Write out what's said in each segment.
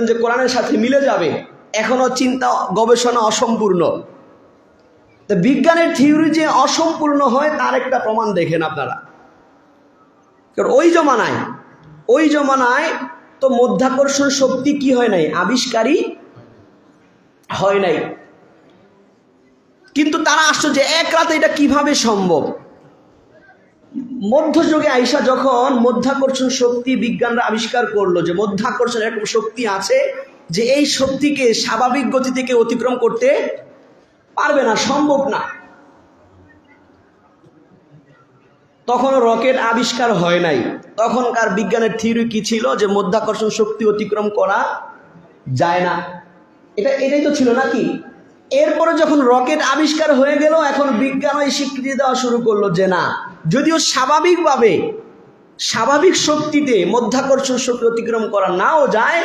দেখবেন যে কোরআনের সাথে মিলে যাবে। এখনও চিন্তা, গবেষণা অসম্পূর্ণ। তো বিজ্ঞানের থিওরি যে অসম্পূর্ণ হয়, তার একটা প্রমাণ দেখেন আপনারা। কারণ ওই জমানায় ওই জমানায় তো মধ্যাকর্ষণ শক্তি কি হয় নাই? আবিষ্কারই হয় নাই। কিন্তু তারা আসছে যে এক রাতে এটা কীভাবে সম্ভব? মধ্যযুগে আইসা যখন মধ্যাকর্ষণ শক্তি বিজ্ঞানরা আবিষ্কার করল, যে মধ্যাকর্ষণ এরকম শক্তি আছে যে এই শক্তিকে স্বাভাবিক গতি থেকে অতিক্রম করতে পারবে না, সম্ভব না। তখন রকেট আবিষ্কার হয় নাই। তখনকার বিজ্ঞানের থিওরি কি ছিল? যে মধ্যাকর্ষণ শক্তি অতিক্রম করা যায় না। এটা, এটাই তো ছিল নাকি? এরপরে যখন রকেট আবিষ্কার হয়ে গেল, এখন বিজ্ঞান ওই স্বীকৃতি দেওয়া শুরু করল যে না, যদিও স্বাভাবিকভাবে স্বাভাবিক শক্তিতে মধ্যাকর্ষণ শক্তি অতিক্রম করা নাও যায়,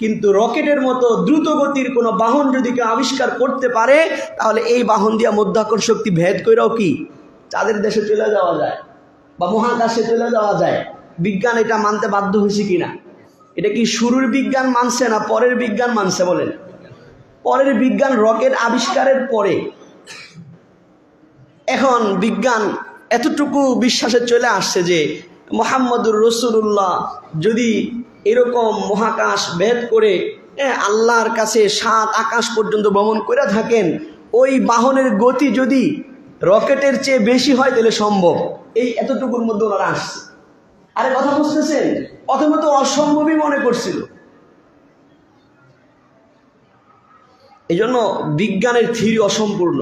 কিন্তু রকেটের মতো দ্রুত গতির কোনো বাহন যদি কেউ আবিষ্কার করতে পারে, তাহলে এই বাহন দিয়া মধ্যাকর্ষণ শক্তি ভেদ করেও কি? চাঁদের দেশে চলে যাওয়া যায় বা মহাকাশে চলে যাওয়া যায়। বিজ্ঞান এটা মানতে বাধ্য হয়েছে কিনা? এটা কি শুরুর বিজ্ঞান মানছে না পরের বিজ্ঞান মানছে বলেন? পরের বিজ্ঞান রকেট আবিষ্কারের পরে। এখন বিজ্ঞান এতটুকু বিশ্বাসে চলে আসছে যে মোহাম্মদুর রসুল্লাহ যদি এরকম মহাকাশ ভেদ করে হ্যাঁ, আল্লাহর কাছে সাত আকাশ পর্যন্ত ভ্রমণ করে থাকেন ওই বাহনের গতি যদি রকেটের চেয়ে বেশি হয় তাহলে সম্ভব। এই এতটুকুর মধ্যে ওনারা আসছে। আরে কথা বুঝতেছেন? প্রথমে তো অসম্ভবই মনে করছিল। এই জন্য বিজ্ঞানের থিরি অসম্পূর্ণ।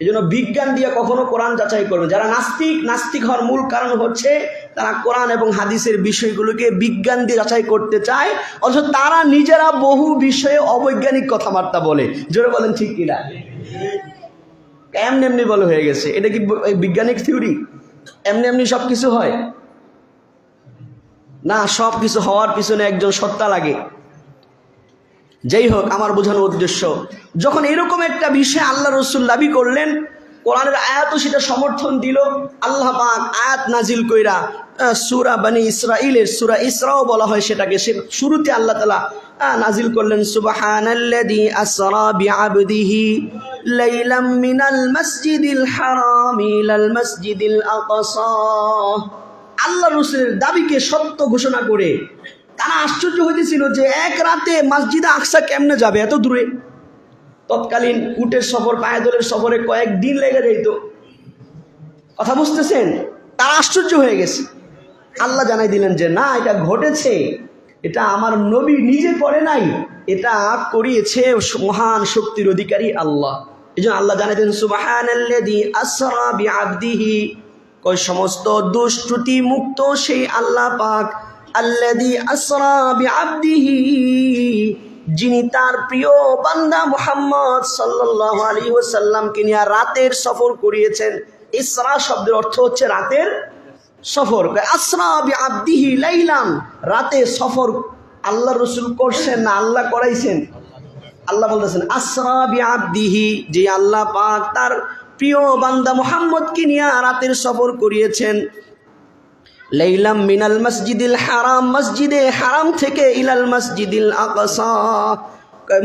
এই জন্য বিজ্ঞান দিয়ে কখনো কোরআন যাচাই করবে যারা নাস্তিক নাস্তিক হওয়ার মূল কারণ হচ্ছে তারা কোরআন এবং হাদিসের বিষয়গুলোকে বিজ্ঞান দিয়ে যাচাই করতে চায়, অথচ তারা নিজেরা বহু বিষয়ে অবৈজ্ঞানিক কথাবার্তা বলে। জোরে বলেন ঠিক কিনা? এমনি এমনি বলে হয়ে গেছে। এটা কি বৈজ্ঞানিক থিওরি? এমনি এমনি সব কিছু হয়? না সব কিছু হওয়ার পিছনে একজন সত্তা লাগে। যাই হোক, আমার বোঝানোর উদ্দেশ্য। যখন এরকম একটা বিষয় আল্লাহ রসুল দাবি করলেন, কোরআনের আয়াতও সেটা সমর্থন দিল, আল্লাহ পাক আয়াত নাজিল কইরা সুরা বানি ইসরাইলের সুরা ইসরাও বলা হয় সেটাকে, সে শুরুতে আল্লাহ তালা নাজিল করলেন, সুবাহানাল্লাযী আসরা বিআবদিহি লাইলাম মিনাল মাসজিদিল হারামি ইলাল মাসজিদিল আকসা। আল্লাহ রসুলের দাবিকে সত্য ঘোষণা করে তারা আশ্চর্য হইতেছিল যে এক রাতে মসজিদে আকসা কেমনে যাবে এত দূরে? তৎকালীন উটের সফর, পায়দলের সফরে কয়েকদিন লেগে যেত কথা বুঝতেছেন? তারা আশ্চর্য হয়ে গেছে। আল্লাহ জানাই দিলেন যে, না, এটা ঘটেছে। এটা আমার নবী নিজে করে নাই। এটা করিয়েছে মহান শক্তির অধিকারী আল্লাহ। এই জন্য আল্লাহ জানাই দিলেন, সুবাহানাল্লাযী আসরা বিআবদিহি। কই সমস্ত দুষ্টুতি মুক্ত সেই আল্লাহ পাক আল্লাযী আসরা বিআবদিহি, যিনি তার প্রিয় বান্দা মুহাম্মদ সাল্লাল্লাহু আলাইহি ওয়াসাল্লামকে নিয়ে রাতের সফর করিয়েছেন। ইসরা শব্দের অর্থ হচ্ছে রাতের সফর। আসরা বিআবদিহি লাইলাম রাতে সফর আল্লাহ রসুল করছেন না আল্লাহ করাইছেন? আল্লাহ বলতেছেন, আসরা বিআবদিহি যে আল্লাহ পাক তার প্রিয় বান্দা মুহাম্মদকে নিয়ে রাতের সফর করিয়েছেন। লাইলাম মিনাল মসজিদিল হারাম, মসজিদে হারাম থেকে ইলাল মসজিদিল আকসা।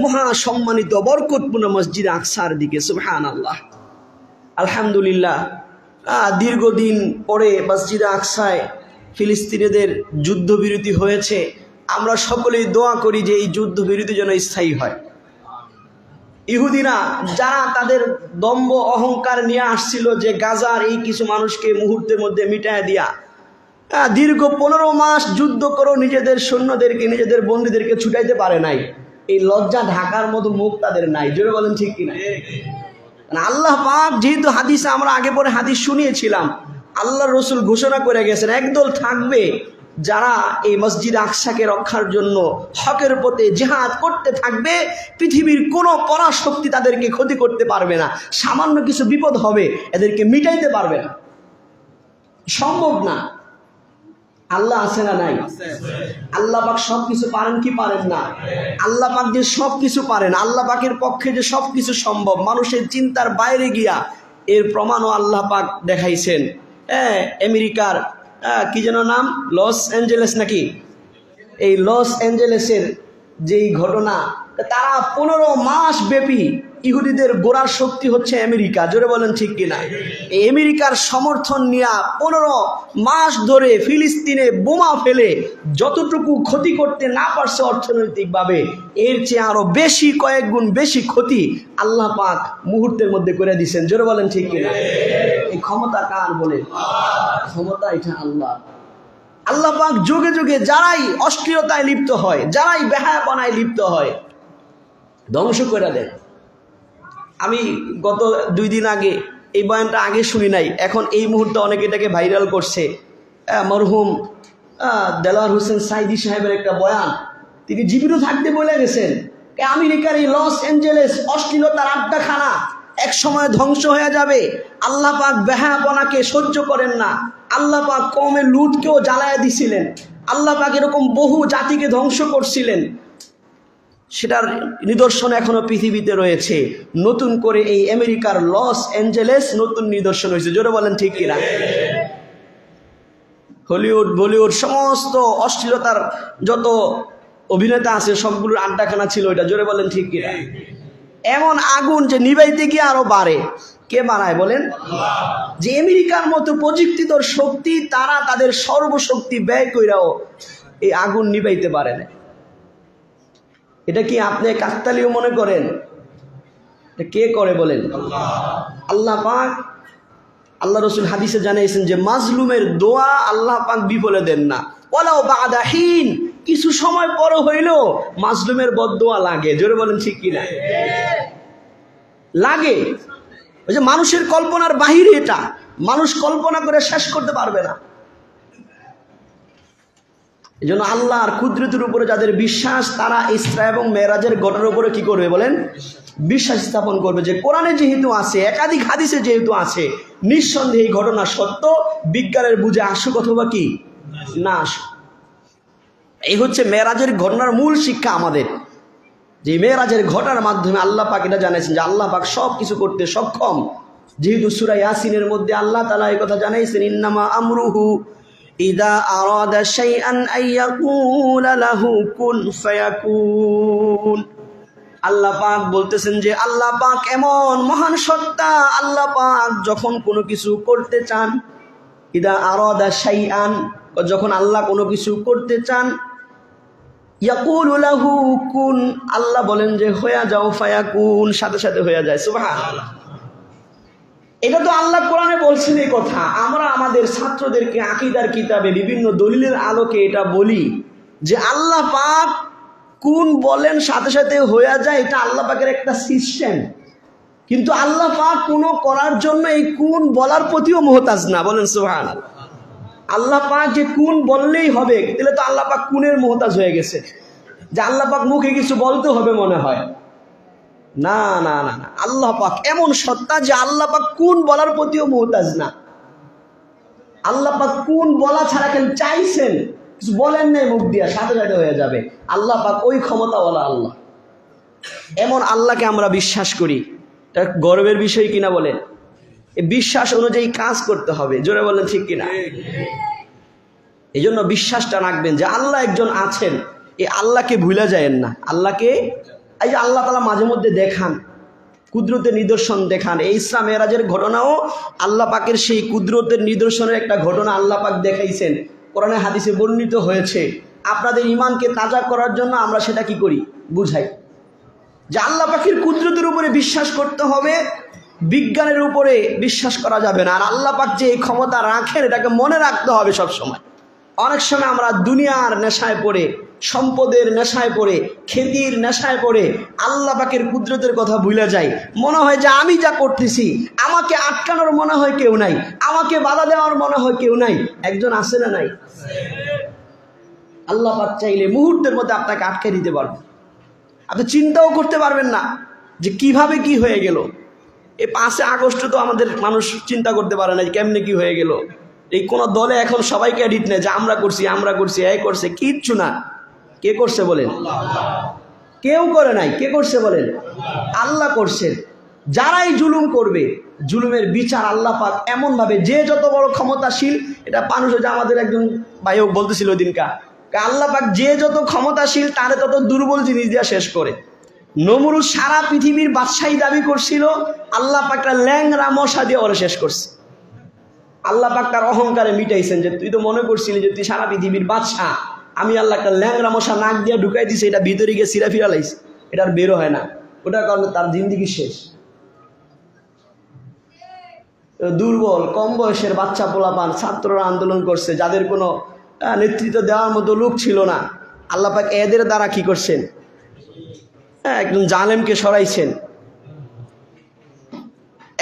মহা সম্মানিত, বরকতপূর্ণ মসজিদ আকসার দিকে সুবহান আল্লাহ আলহামদুলিল্লাহ দীর্ঘদিন পরে মসজিদ আকসায় ফিলিস্তিনিদের যুদ্ধবিরতি হয়েছে। আমরা সকলেই দোয়া করি যে এই যুদ্ধবিরতি যেন স্থায়ী হয়। ইহুদিরা, যারা তাদের দম্ভ অহংকার নিয়ে আসছিল যে গাজার এই কিছু মানুষকে মুহূর্তের মধ্যে মিটায় দিয়া দীর্ঘ পনেরো মাস যুদ্ধ করেও নিজেদের সৈন্যদেরকে নিজেদের বন্দীদেরকে ছুটাইতে পারে নাই। এই লজ্জা ঢাকার মতো মুখ তাদের নাই। জোরে বলেন ঠিক কিনা? না, আল্লাহ পাক যেহেতু হাদিসে আমরা আগে পরে হাদিস শুনিয়েছিলাম আল্লাহ রসুল ঘোষণা করে গেছেন একদল থাকবে যারা এই মসজিদ আকসাকে রক্ষার জন্য হকের পথে জেহাদ করতে থাকবে পৃথিবীর কোনো পরাশক্তি তাদেরকে ক্ষতি করতে পারবে না। সামান্য কিছু বিপদ হবে এদেরকে মিটাইতে পারবে না। সম্ভব না। আল্লাহ আছে না নাই? আল্লাহ পাক সব কিছু পারেন কি পারেন না? আল্লাহ পাক যে সব কিছু পারেন আল্লাহ পাকের পক্ষে যে সব কিছু সম্ভব মানুষের চিন্তার বাইরে গিয়া এর প্রমাণও আল্লাহ পাক দেখাইছেন। হ্যাঁ আমেরিকার আহ, কি যেন নাম? লস অ্যাঞ্জেলেস নাকি? এই লস অ্যাঞ্জেলেসের যেই ঘটনা তারা পনেরো মাস ব্যাপী ইহুদিদের গোড়ার শক্তি হচ্ছে আমেরিকা। জোরে বলেন ঠিক কিনা? আমেরিকার সমর্থন নিয়ে পনেরো মাস ধরে ফিলিস্তিনে বোমা ফেলে যতটুকু ক্ষতি করতে না পারছে অর্থনৈতিকভাবে, এর চেয়ে আরও বেশি, কয়েক গুণ বেশি ক্ষতি আল্লাহ পাক মুহূর্তের মধ্যে করে দিচ্ছেন জোরে বলেন ঠিক কিনা? এই ক্ষমতা কার বলে? ক্ষমতা এটা আল্লাহ। আল্লাহ পাক যুগে যুগে যারাই অশ্লীলতায় লিপ্ত হয়, যারাই বেহায়াপনায় লিপ্ত হয়, ধ্বংস করে দেন আমি গত দুই দিন আগে এই বয়ানটা আগে শুনি নাই। এখন এই মুহূর্তে অনেকে এটাকে ভাইরাল করছে। মরহুম দেলাওয়ার হোসেন সাইদি সাহেবের একটা বয়ান। তিনি জীবিত থাকতে বলে গেছেন আমেরিকার এই লস অ্যাঞ্জেলেস অশ্লীলতার আড্ডাখানা এক সময় ধ্বংস হয়ে যাবে। আল্লাহ পাক বেহাপনাকে সহ্য করেন না। আল্লাহ পাক কমে লুটকেও জ্বালায় দিছিলেন। আল্লাহ পাক এরকম বহু জাতিকে ধ্বংস করছিলেন। সেটার নিদর্শন এখনও পৃথিবীতে রয়েছে। নতুন করে এই আমেরিকার লস অ্যাঞ্জেলেস নতুন নিদর্শন হয়েছে। জোরে বলেন ঠিক কিনা? হলিউড, বলিউড, সমস্ত অশ্লীলতার যত অভিনেতা আছে, সবগুলোর আড্ডাখানা ছিল ওইটা জোরে বলেন ঠিক কিনা? এমন আগুন যে নিবাইতে গিয়ে আরও বাড়ে। কে বাড়ায় বলেন? যে আমেরিকার মতো প্রযুক্তিধর শক্তি, তারা তাদের সর্বশক্তি ব্যয় কইরাও এই আগুন নিবাইতে পারে না। এটা কি আপনি কাকতালিও মনে করেন? এটা কে করে বলেন? আল্লাহ পাক আল্লাহ রসুল হাদিসে জানিয়েছেন যে, মাজলুমের দোয়া আল্লাহ পাক বিফলে দেন না। ওলাও বাদাহীন কিছু সময় পর হইল মাজলুমের বদদোয়া লাগে। জোরে বলেন, ঠিক কিনা? লাগে। ওই যে মানুষের কল্পনার বাহিরে এটা। মানুষ কল্পনা করে শেষ করতে পারবে না। এই জন্য আল্লাহর কুদরতের উপরে যাদের বিশ্বাস, তারা ইসরা এবং মেয়েরাজের ঘটনার উপরে কি করবে বলেন? বিশ্বাস স্থাপন করবে যে কোরআনে যেহেতু আছে, একাধিক হাদিসে যেহেতু আছে, নিঃসন্দেহে এই ঘটনা সত্য। বিজ্ঞানের বুঝে আসুক অথবা কি? না আসুক। এই হচ্ছে মেয়েরাজের ঘটনার মূল শিক্ষা আমাদের। যে মেয়েরাজের ঘটনার মাধ্যমে আল্লাহ পাক এটা জানাইছেন যে আল্লাহ পাক সব কিছু করতে সক্ষম। যেহেতু সুরা ইয়াসিনের মধ্যে আল্লাহ তালা এই কথা জানাইছেন ইন্নামা আমরুহু ইদা আরাদা শাইআন আইয়াকুলা লাহু কুন ফায়াকুন আল্লাহ পাক বলতেছেন যে, আল্লাহ পাক এমন মহান সত্তা, আল্লাহ পাক যখন কোনো কিছু করতে চান, ইদা আরাদা শাইআন, যখন আল্লাহ কোনো কিছু করতে চান, ইয়াকুল লাহু কুন আল্লাহ বলেন যে হয়ে যাও ফায়াকুন সাথে সাথে হয়ে যায়। সুবহানাল্লাহ। এটা তো আল্লাহ কোরআনে বলছেন এই কথা। আমরা আমাদের ছাত্রদেরকে আকিদার কিতাবে বিভিন্ন দলিলের আলোকে এটা বলি যে আল্লাহ পাক কোন বলেন সাথে সাথে হয়ে যায়, এটা আল্লাহ পাকের একটা সিস্টেম কিন্তু আল্লাহ পাক কোনো করার জন্য এই কোন বলার প্রতিও মহতাজ না, বলেন সুহান আল্লাহ পাক যে কোন বললেই হবে, তাহলে তো আল্লাহ পাক কুনের মহতাজ হয়ে গেছে? যে আল্লাহ পাক মুখে কিছু বলতে হবে মনে হয়। না না না না। আল্লাহ পাক এমন সত্তা যে আল্লাহ পাক কোন বলার প্রতিও মোহতাজ না। আল্লাহ পাক কোন বলা ছাড়া কেন চাইছেন? কিছু বলেন নাই মুখ দিয়া, সাথে সাথে হয়ে যাবে। আল্লাহ পাক ওই ক্ষমতা বলা আল্লাহ। এমন আল্লাহকে আমরা বিশ্বাস করি। এটা গর্বের বিষয় কিনা বলে এই বিশ্বাস অনুযায়ী কাজ করতে হবে। জোরে বলেন ঠিক কিনা? এই জন্য বিশ্বাসটা রাখবেন যে আল্লাহ একজন আছেন। এই আল্লাহকে ভুলে যায়েন না। আল্লাহকে এই যে আল্লাহ তালা মাঝে মধ্যে দেখান, কুদরতের নিদর্শন দেখান। এই ইসলাম এরাজের ঘটনাও আল্লাহ পাকের সেই কুদরতের নিদর্শনের একটা ঘটনা আল্লাহ পাক দেখাইছেন। কোরআনে, হাদিসে বর্ণিত হয়েছে, আপনাদের ইমানকে তাজা করার জন্য আমরা সেটা কি করি? বুঝাই। যে আল্লাহ পাখির কুদরতের উপরে বিশ্বাস করতে হবে, বিজ্ঞানের উপরে বিশ্বাস করা যাবে না। আর আল্লাহ পাক যে এই ক্ষমতা রাখেন, এটাকে মনে রাখতে হবে সব সময় অনেক সময় আমরা দুনিয়ার নেশায় পড়ে, সম্পদের নেশায় পড়ে, খেতির নেশায় পড়ে, আল্লাহ পাকের কুদরতের কথা ভুলে যাই। মনে হয় যে আমি যা করতেছি, আমাকে আটকানোর মনে হয় কেউ নাই, আমাকে বাধা দেওয়ার মনে হয় কেউ নাই। একজন আছে না নাই? আল্লাহ পাক চাইলে মুহূর্তের মধ্যে আপনাকে আটকে দিতে পারবেন আপনি চিন্তাও করতে পারবেন না যে কীভাবে কি হয়ে গেল। এ পাঁচে আগস্ট তো আমাদের মানুষ চিন্তা করতে পারে না যে কেমনে কি হয়ে গেল। এই কোন দলে এখন সবাইকে এডিট নেয় যে আমরা করছি আমরা করছি এই করছে, কিচ্ছু না। কে করছে বলেন? কেউ করে নাই, কে করছে বলেন? আল্লাহ করছেন। যারাই জুলুম করবে, জুলুমের বিচার আল্লাহ পাক এমন ভাবে যে যত বড় ক্ষমতাশীল, এটা মানুষ যে আমাদের একজন ভাইও বলতেছিল ওই দিনকা আল্লাহ পাক যে যত ক্ষমতাশীল, তারে তত দুর্বল জিনিস দিয়া শেষ করে। নমরুদ সারা পৃথিবীর বাদশাহী দাবি করছিল, আল্লাহ পাকটা ল্যাংরা মশা দিয়ে ওরা শেষ করছে। আল্লাহ পাক তার অহংকারে মিটাইছেন যে তুই তো মনে করছিলি যে তুই সারা পৃথিবীর বাদশাহ। আমি আল্লাহ একটা ল্যাংরা মশা নাক দিয়ে ঢুকাই দিছি, এটা ভিতরে গিয়ে সিরা ফিরা লাইছে। এটা আর বেরো হয় না। ওটার কারণে তার জিন্দিগি শেষ। দুর্বল, কম বয়সের বাচ্চা পোলাপান ছাত্ররা আন্দোলন করছে, যাদের কোনো নেতৃত্ব দেওয়ার মতো লোক ছিল না। আল্লাহ পাক এদের দ্বারা কি করছেন? হ্যাঁ একজন জালেমকে সরাইছেন।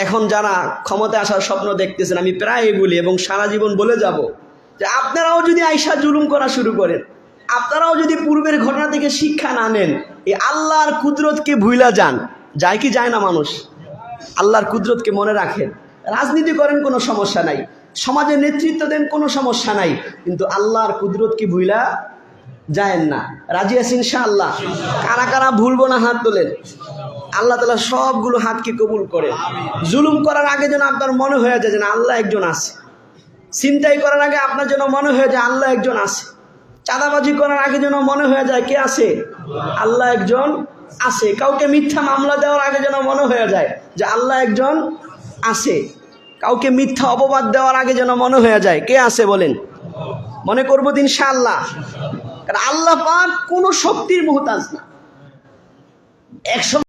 এখন যারা ক্ষমতায় আসার স্বপ্ন দেখতেছেন, আমি প্রায় বলি এবং সারা জীবন বলে যাব যে আপনারাও যদি আইসা জুলুম করা শুরু করেন, আপনারাও যদি পূর্বের ঘটনা থেকে শিক্ষা না নেন, এই আল্লাহর কুদরতকে ভুইলা যান, যায় কি যায় না মানুষ? আল্লাহর কুদরতকে মনে রাখেন। রাজনীতি করেন কোনো সমস্যা নাই সমাজের নেতৃত্ব দেন কোনো সমস্যা নাই, কিন্তু আল্লাহর কুদরতকে ভুইলা যায়েন না। রাজি আছেন আল্লাহ কারা কারা ভুলবো না হাত তোলেন? আল্লাহ তালা সবগুলো হাতকে কবুল করে। জুলুম করার আগে যেন আপনার মনে হয়ে যায় যেন আল্লাহ একজন আছে। চিন্তাই করার আগে আপনার যেন মনে হয়ে যায় আল্লাহ একজন আছে। চাঁদাবাজি করার আগে যেন মনে হয়ে যায় কে আছে? আল্লাহ একজন আছে। কাউকে মিথ্যা মামলা দেওয়ার আগে যেন মনে হয়ে যায় যে আল্লাহ একজন আছে। কাউকে মিথ্যা অপবাদ দেওয়ার আগে যেন মনে হয়ে যায় কে আছে বলেন? মনে করব দিন আল্লাহ কারণ আল্লাহ পাক কোনো শক্তির মুহতাজ না। একশো